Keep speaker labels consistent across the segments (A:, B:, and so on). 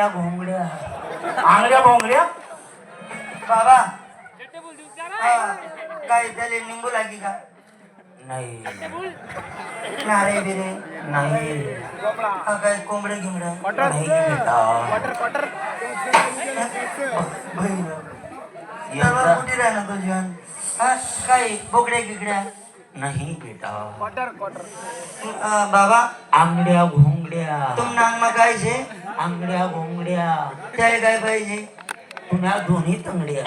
A: आंगड्या घोंगड्या
B: आंगड्या बोंगड्या
C: बाबा. काय त्याला निंबू लागी का?
A: नाही.
C: नारे बिरे.
A: नाही.
C: काय कोंबडे गिंबडे?
A: नाही बेटा
C: बहीण.
A: यंदा
C: कुठे राहिला तो जीवन हा काय बोकड्या गिकड्या?
A: नाही बेटा
C: बाबा.
A: आंगड्या घोंगड्या
C: तुम नांगमा काय छे
A: आंगड्या घोंगड्या
C: त्याला काय पाहिजे?
A: पुन्हा दोन्ही तंगड्या.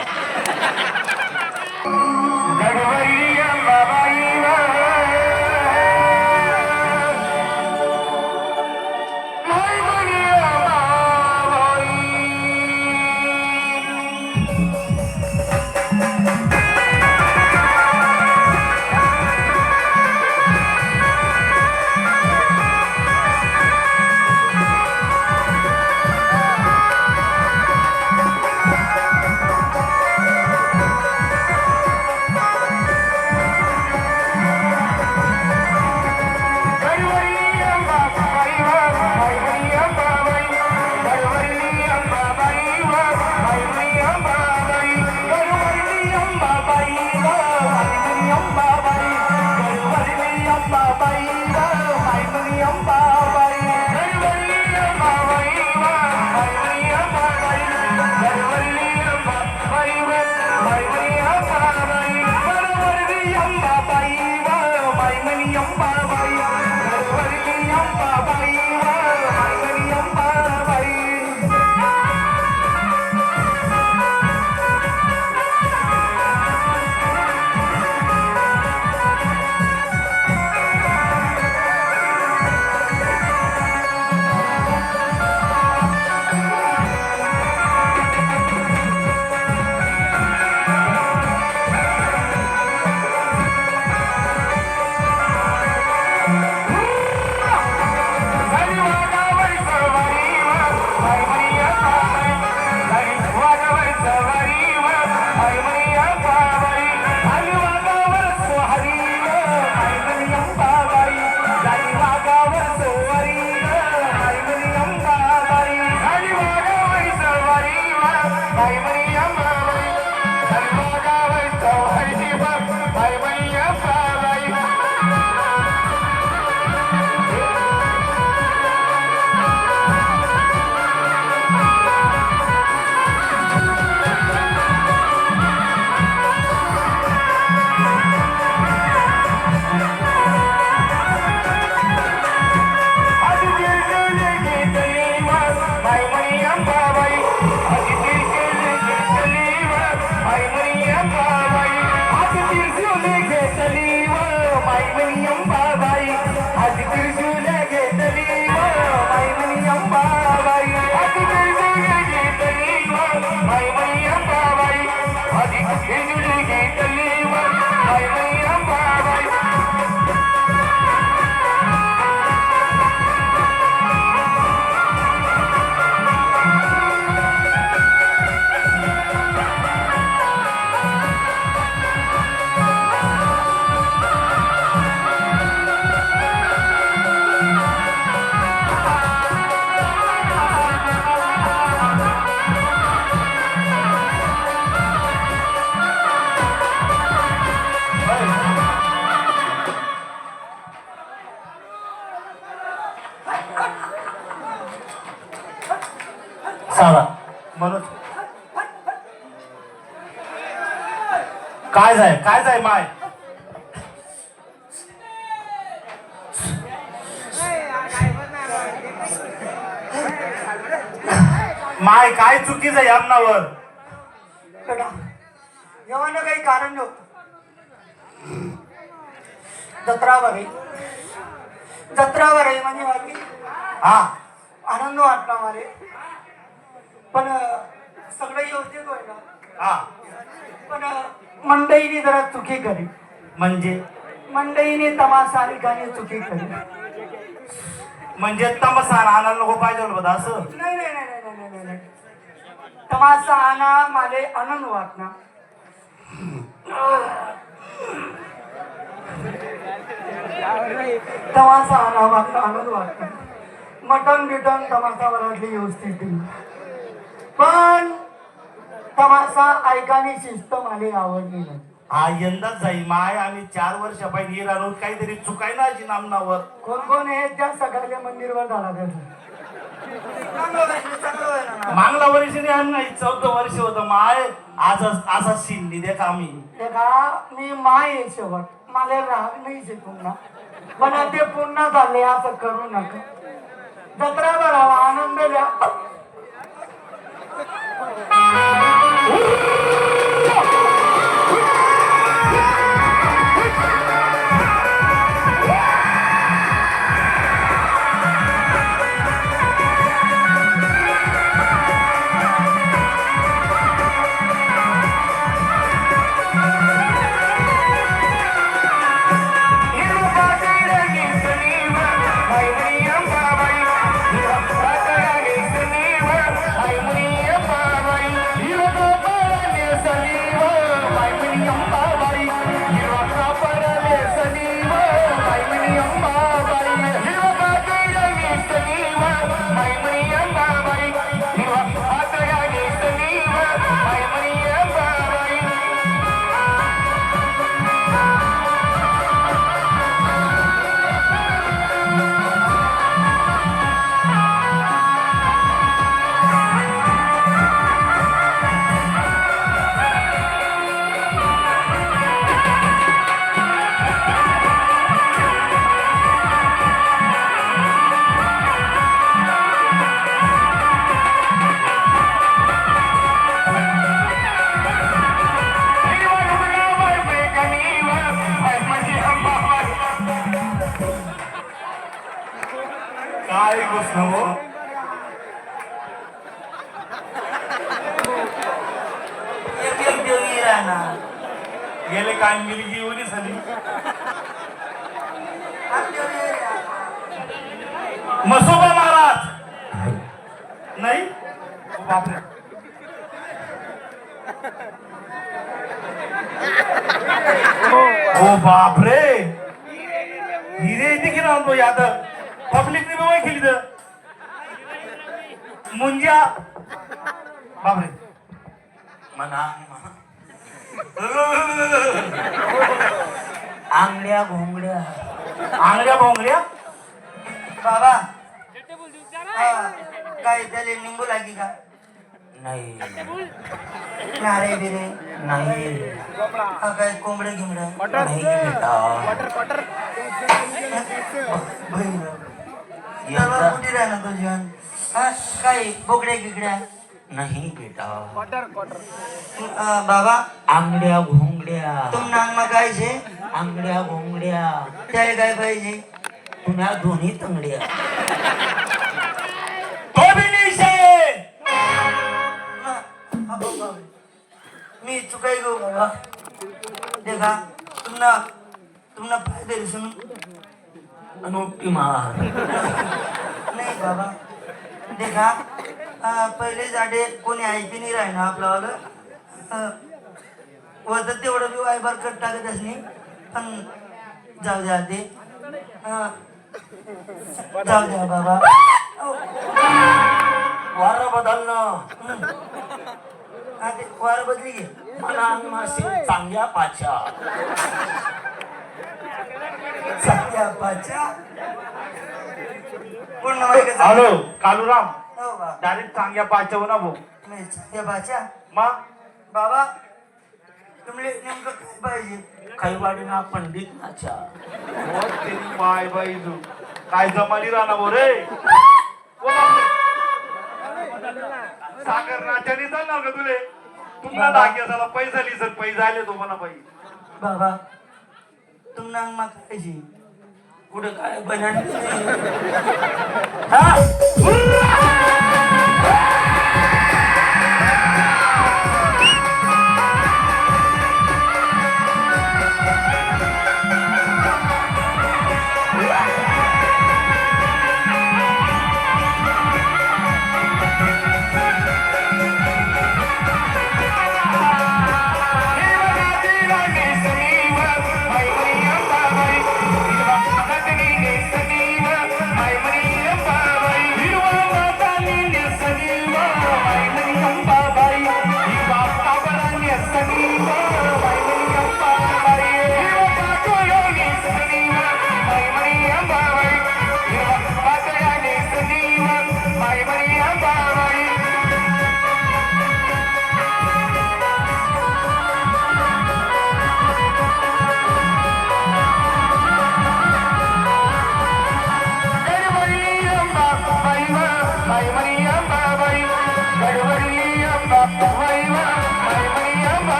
B: পারব काय जाय काय जाय माय? माय काय चुकीचं आहे अन्नावर?
C: जेवण काही कारण नव्हतं. जत्रावर आहे. जत्रावर आहे म्हणजे माझी
B: हा.
C: आनंद वाटला मारे पण सगळं योग्य होय ना?
B: हा.
C: पण मंडईने जरा चुकी करी
B: म्हणजे?
C: मंडईने तमासा गाणी चुकी करी
B: म्हणजे तमसा आणायला नको पाहिजे बघा असं?
C: नाही नाही नाही नाही नाही नाही नाही. आणा माले आनंद वाटना तमासा आणा मात्र आनंद वाटना
A: मटण बिटन तमाशा वरातली व्यवस्थित. पण तमाशा ऐकानी शिस्त मला आवडली नाही
D: हा यंदाच जाई माय आम्ही चार वर्ष राहतो काहीतरी चुकाय ना अशी नामनावर.
A: कोण कोण आहे त्या सगळ्या मंदिरवर झाला त्याचा.
D: मागला वर्षी नाही आम्ही नाही चौथं वर्ष होतं. माय आज असा देख आम्ही.
A: का मी माय आहे शेवट. मला राग नाही शे पुन्हा. पण ते पुन्हा झाले असं करू नका. जत्रा भरावा आनंद द्या
B: राहणार.
D: गेले काय मिली घेऊन झाली मसोबा महाराज. नाही? ओ बापरे. ओ बापरे. हिरे येते की ना तो याद पब्लिक ने वय केली तर. मुंजा बापरे.
B: म्हणा आंगड्या घोंगड्या
D: आंगड्या बोंगड्या
A: बाबा. काय त्याला निंबू लागी का?
B: नाही.
A: नारे बिरे
B: नाही.
A: हा, काय कोंबडे गिंबडे?
B: नाही बेटा.
A: कुठे राहणार तुझी हा काय बोकड्या गिकड्या
B: नाही बेटा.
A: बाबा.
B: आंगड्या घोंगड्या.
A: तुम नांगमा काय छे
B: आंगड्या घोंगड्या.
A: त्याला काय पाहिजे?
B: पुन्हा दोन्ही तंगड्या.
D: तो
A: हा, हा, बाबा. मी चुकाई गो बाबा. देखा तुमना तुमना फायदे सुन
B: अनुपी मार.
A: नाही बाबा. देखा पहिले जाडे कोणी ऐकी नाही राहिना आपल्यावालं. तर तेवढं बी वायबार कट टाकत नाही पण जाऊ द्या ते जाऊ द्या बाबा.
B: वार बदलणं
A: हा, ते वार बदली घे.
B: मासे चांगल्या पाच्या
A: चांगल्या पाच्या पूर्ण?
D: हॅलो कालूराम.
A: हो बा
D: डायरेक्ट चांगल्या पाचव ना भाऊ
A: मी चांगल्या पाच्या
D: मग
A: बाबा तुम्हाला नेमकं काय पाहिजे?
B: कैवाडीना पंडित नाच्या
D: हो, तेरी माय बाई तू काय जमाली राहणार भाऊ रे. सागर नाच्याने चालणार का तुले? तुम्हाला दाग्या झाला पैसा लिसर पैसा आले तो म्हणा बाई
A: बाबा तुम्हाला मग पाहिजे
B: कुठं काय बनवलं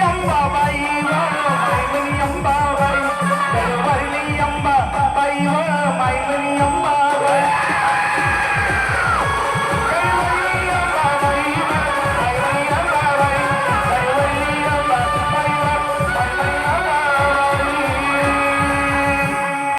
B: Yamba, Yamba, Yamba, Yamba, Yamba, Yamba, Yamba, Yamba, Yamba,